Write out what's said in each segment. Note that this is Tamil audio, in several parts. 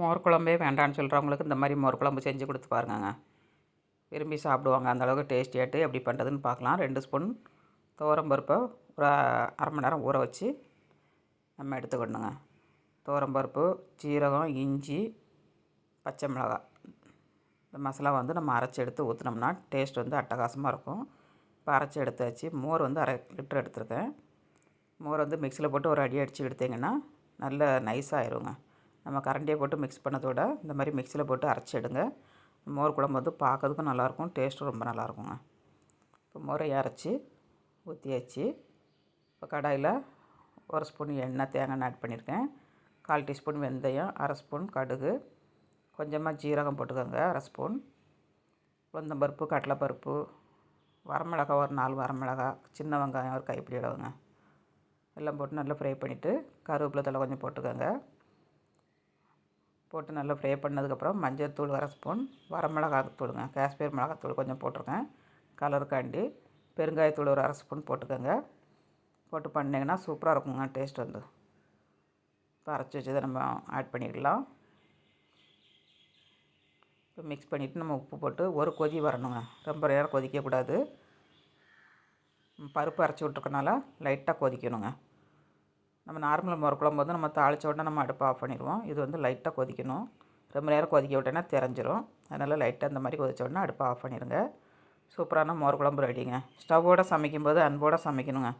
மோர் குழம்பே வேண்டான்னு சொல்கிறவங்களுக்கு இந்த மாதிரி மோர் குழம்பு செஞ்சு கொடுத்து பாருங்கங்க. விரும்பி சாப்பிடுவாங்க அந்தளவுக்கு டேஸ்டியாகிட்டு எப்படி பண்ணுறதுன்னு பார்க்கலாம். ரெண்டு ஸ்பூன் துவரம்பருப்பை ஒரு அரை மணி நேரம் ஊற வச்சு நம்ம எடுத்துக்கணுங்க. துவரம்பருப்பு சீரகம் இஞ்சி பச்சை மிளகாய். இந்த மசாலா வந்து நம்ம அரைச்சி எடுத்து ஊற்றினோம்னா டேஸ்ட் வந்து அட்டகாசமாக இருக்கும். இப்போ அரைச்சி எடுத்தாச்சு. மோர் வந்து அரை லிட்டர் எடுத்துருக்கேன். மோர் வந்து மிக்சியில் போட்டு ஒரு அடி அடித்து எடுத்தீங்கன்னா நல்ல நைஸாகிருங்க நம்ம கரண்டியை போட்டு மிக்ஸ் பண்ணதோட இந்த மாதிரி மிக்சியில் போட்டு அரைச்சிடுங்க மோர் குழம்பு வந்து பார்க்கறதுக்கும் நல்லாயிருக்கும் டேஸ்ட்டும் ரொம்ப நல்லாயிருக்குங்க. இப்போ மோரை அரைச்சி ஊற்றியாச்சு இப்போ கடாயில் ஒரு ஸ்பூன் எண்ணெய் தேங்காய் ஆட் பண்ணியிருக்கேன். கால் டீஸ்பூன் வெந்தயம் அரை ஸ்பூன் கடுகு கொஞ்சமாக ஜீரகம் போட்டுக்கோங்க அரை ஸ்பூன். உளுந்தம்பருப்பு கடலைப்பருப்பு வரமிளகா ஒரு நாலு வரமிளகா சின்ன வெங்காயம் ஒரு கைப்பிடி அளவுங்க. எல்லாம் போட்டு நல்லா ஃப்ரை பண்ணிவிட்டு கருவேப்பிலை தலை கொஞ்சம் போட்டுக்கோங்க. போட்டு நல்லா ஃப்ரை பண்ணதுக்கப்புறம் மஞ்சள் தூள் அரை ஸ்பூன் வரமிளகாத்தூளுங்க காஷ்மீர் மிளகாத்தூள் கொஞ்சம் போட்டிருக்கேன். கலருக்காண்டி பெருங்காயத்தூள் ஒரு அரை ஸ்பூன் போட்டுக்கோங்க. போட்டு பண்ணிங்கன்னா சூப்பராக இருக்குங்க டேஸ்ட் வந்து. இப்போ அரைச்சி வச்சதை நம்ம ஆட் பண்ணிக்கலாம் இப்போ மிக்ஸ் பண்ணிவிட்டு நம்ம உப்பு போட்டு ஒரு கொதி வரணுங்க. ரொம்ப நேரம் கொதிக்கக்கூடாது. பருப்பு அரைச்சி விட்ருக்கனால லைட்டாக கொதிக்கணுங்க. நம்ம நார்மல் மோர் குழம்பு வந்து நம்ம தாளித்த உடனே நம்ம அடுப்பு ஆஃப் பண்ணிடுவோம். இது வந்து லைட்டாக கொதிக்கணும். ரொம்ப நேரம் கொதிக்க விட்டேன்னா தெரிஞ்சிடும் அதனால் லைட்டாக இந்த மாதிரி கொதிச்ச உடனே அடுப்பை ஆஃப் பண்ணிடுங்க. சூப்பரான மோர் குழம்பு ரெடிங்க ஸ்டவ்வோடு சமைக்கும்போது அன்போடு சமைக்கணுங்க.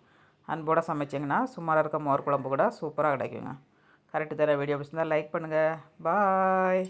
அன்போடு சமைச்சிங்கன்னா சுமாராக இருக்க மோர் குழம்பு கூட சூப்பராக கிடைக்குங்க. கரெக்டு தர வீடியோ பிடிச்சிருந்தால் லைக் பண்ணுங்கள் பாய்